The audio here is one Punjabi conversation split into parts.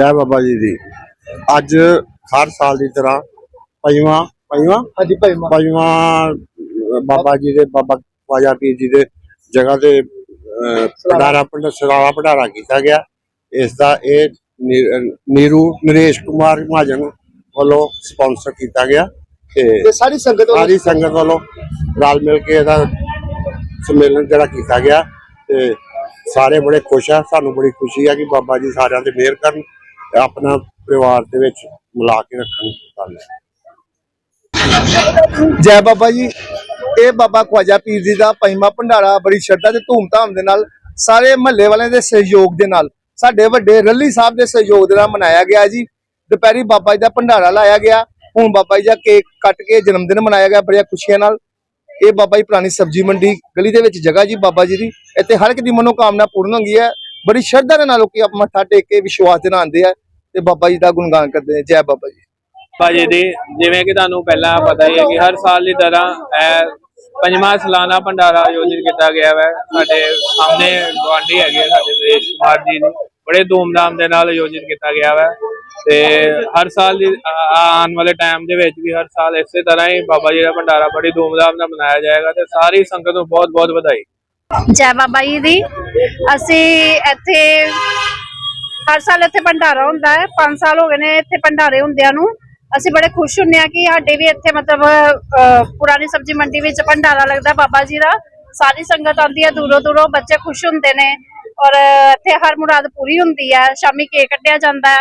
ਜੈ ਬਾਬਾ ਜੀ ਦੀ। ਅੱਜ ਹਰ ਸਾਲ ਦੀ ਤਰ੍ਹਾਂ ਪੰਜਵਾਂ ਪੰਜਵਾਂ? ਹਾਂਜੀ ਪੰਜਵਾਂ। ਅਹ, ਬਾਬਾ ਜੀ ਦੇ ਬਾਬਾ ਖਵਾਜਾ ਪੀਰ ਜੀ ਦੇ ਜਗ੍ਹਾ ਤੇ ਭੰਡਾਰਾ ਪਿੰਡ ਸਰਾਲਾ ਭੰਡਾਰਾ ਕੀਤਾ ਗਿਆ। ਇਸ ਦਾ ਇਹ ਨੀਰੂ ਨਰੇਸ਼ ਕੁਮਾਰ ਮਹਾਜਨ ਵੱਲੋਂ ਸਪਾਂਸਰ ਕੀਤਾ ਗਿਆ ਤੇ ਸਾਰੀ ਸੰਗਤ ਵੱਲੋਂ? ਸਾਰੀ ਸੰਗਤ ਵੱਲੋਂ ਰਲ ਮਿਲ ਕੇ ਇਹਦਾ ਸੰਮੇਲਨ ਜਿਹੜਾ ਕੀਤਾ ਗਿਆ ਤੇ ਸਾਰੇ ਬੜੇ ਖੁਸ਼ ਆ। ਸਾਨੂੰ ਬੜੀ ਖੁਸ਼ੀ ਆ ਕਿ ਬਾਬਾ ਜੀ ਸਾਰਿਆਂ ਤੇ ਮਿਹਰ ਕਰਨ ਆਪਣਾ ਪਰਿਵਾਰ ਦੇ ਵਿੱਚ ਮਿਲਾ ਕੇ ਰੱਖਣ ਧੰਨਵਾਦ ਜੈ ਬਾਬਾ ਜੀ। ਇਹ ਬਾਬਾ ਖਵਾਜਾ ਪੀਰ ਜੀ ਦਾ ਪੰਜਵਾਂ ਭੰਡਾਰਾ, ਬੜੀ ਸ਼ਰਧਾ ਤੇ ਧੂਮਧਾਮ ਦੇ ਨਾਲ ਸਾਰੇ ਮਹੱਲੇ ਵਾਲਿਆਂ ਦੇ ਸਹਿਯੋਗ ਦੇ ਨਾਲ, ਸਾਡੇ ਵੱਡੇ ਰੱਲੀ ਸਾਹਿਬ ਦੇ ਸਹਿਯੋਗ ਦੇ ਨਾਲ ਮਨਾਇਆ ਗਿਆ ਜੀ। ਦੁਪਹਿਰੀ ਬਾਬਾ ਜੀ ਦਾ ਭੰਡਾਰਾ ਲਾਇਆ ਗਿਆ। ਹੁਣ ਬਾਬਾ ਜੀ ਦਾ ਕੇਕ ਕੱਟ ਕੇ ਜਨਮ ਦਿਨ ਮਨਾਇਆ ਗਿਆ ਬੜੀਆਂ ਖੁਸ਼ੀਆਂ ਨਾਲ। ਇਹ ਬਾਬਾ ਜੀ ਪੁਰਾਣੀ ਸਬਜ਼ੀ ਮੰਡੀ ਗਲੀ ਦੇ ਵਿੱਚ ਜਗ੍ਹਾ ਜੀ ਬਾਬਾ ਜੀ ਦੀ। ਇੱਥੇ ਹਰ ਇੱਕ ਦੀ ਮਨੋਕਾਮਨਾ ਪੂਰਨ ਹੁੰਦੀ ਹੈ। ਬੜੀ ਸ਼ਰਧਾ ਦੇ ਨਾਲ ਲੋਕੀ ਆਪ ਮੱਥਾ ਟੇਕ ਕੇ ਵਿਸ਼ਵਾਸ ਦੇ ਨਾਲ ਆਉਂਦੇ ਆ। ਤੇ ਬਾਬਾ ਜੀ ਦਾ ਗੁਣਗਾਨ ਕਰਦੇ ਨੇ। ਜੈ ਬਾਬਾ ਜੀ। ਭਾਜੀ ਦੀ ਜਿਵੇਂ ਕਿ ਤੁਹਾਨੂੰ ਪਹਿਲਾਂ ਪਤਾ ਹੀ ਹੈ ਕਿ ਹਰ ਸਾਲ ਦੀ ਤਰ੍ਹਾਂ ਇਹ ਪੰਜਵਾਂ ਸਾਲਾਨਾ ਭੰਡਾਰਾ ਆਯੋਜਿਤ ਕੀਤਾ ਗਿਆ ਹੈ ਸਾਡੇ ਸਾਹਮਣੇ ਗਵਾਂਢੀ ਹੈਗੇ ਸਾਡੇ ਨਰੇਸ਼ ਕੁਮਾਰ ਜੀ ਨੇ ਬੜੇ ਧੂਮਧਾਮ ਦੇ ਨਾਲ ਆਯੋਜਿਤ ਕੀਤਾ ਗਿਆ ਹੈ ਤੇ ਹਰ ਸਾਲ ਦੀ ਆਉਣ ਵਾਲੇ ਟਾਈਮ ਦੇ ਵਿੱਚ ਵੀ ਹਰ ਸਾਲ ਇਸੇ ਤਰ੍ਹਾਂ ਹੀ ਬਾਬਾ ਜੀ ਦਾ ਭੰਡਾਰਾ ਬੜੀ ਧੂਮਧਾਮ ਨਾਲ ਮਨਾਇਆ ਜਾਏਗਾ ਤੇ ਸਾਰੀ ਸੰਗਤ ਨੂੰ ਬਹੁਤ ਬਹੁਤ ਵਧਾਈ। ਜੈ ਬਾਬਾ ਜੀ ਦੀ। ਅਸੀਂ ਇੱਥੇ ਹਰ ਸਾਲ ਇੱਥੇ ਭੰਡਾਰਾ ਹੁੰਦਾ ਹੈ। 5 ਸਾਲ ਹੋ ਗਏ ਨੇ ਇੱਥੇ ਭੰਡਾਰੇ ਹੁੰਦਿਆਂ ਨੂੰ। ਅਸੀਂ ਬੜੇ ਖੁਸ਼ ਹੁੰਨੇ ਆ ਕਿ ਸਾਡੇ ਵੀ ਇੱਥੇ ਮਤਲਬ ਪੁਰਾਣੀ ਸਬਜ਼ੀ ਮੰਡੀ ਵਿੱਚ ਭੰਡਾਰਾ ਲੱਗਦਾ ਬਾਬਾ ਜੀ ਦਾ। ਸਾਰੀ ਸੰਗਤ ਆਉਂਦੀ ਹੈ, ਦੂਰੋਂ ਦੂਰੋਂ ਬੱਚੇ ਖੁਸ਼ ਹੁੰਦੇ ਨੇ। ਔਰ, ਇੱਥੇ ਹਰ ਮੁਰਾਦ ਪੂਰੀ ਹੁੰਦੀ ਹੈ। ਸ਼ਾਮੀ ਕੇਕ ਕੱਟਿਆ ਜਾਂਦਾ ਹੈ।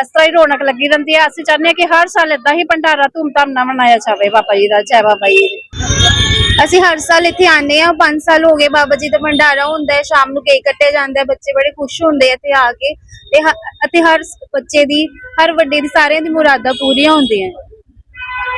ਇਸ ਤਰ੍ਹਾਂ ਹੀ ਰੌਣਕ ਲੱਗੀ ਰਹਿੰਦੀ ਹੈ। ਅਸੀਂ ਚਾਹੁੰਦੇ ਹਾਂ ਕਿ ਹਰ ਸਾਲ ਇਦਾਂ ਹੀ ਭੰਡਾਰਾ ਧੂਮਧਾਮ ਨਾਲ ਮਨਾਇਆ ਜਾਵੇ। ਬਾਬਾ ਜੀ ਦਾ। ਜੈ ਬਾਬਾ ਜੀ ਅਸੀਂ ਹਰ ਸਾਲ ਇੱਥੇ ਆਉਂਦੇ ਆ 5 ਸਾਲ ਹੋ ਗਏ ਬਾਬਾ ਜੀ ਦਾ ਭੰਡਾਰਾ ਹੁੰਦਾ ਹੈ। ਸ਼ਾਮ ਨੂੰ ਕੇਕ ਕੱਟਿਆ ਜਾਂਦਾ ਹੈ। ਬੱਚੇ ਬੜੇ ਖੁਸ਼ ਹੁੰਦੇ ਆ ਇੱਥੇ ਆ ਕੇ। ਤੇ ਹ- ਅਤੇ ਹਰ ਬੱਚੇ ਦੀ, ਹਰ ਵੱਡੇ ਦੀ ਸਾਰਿਆਂ ਦੀ ਮੁਰਾਦਾਂ ਪੂਰੀਆਂ ਹੁੰਦੀਆਂ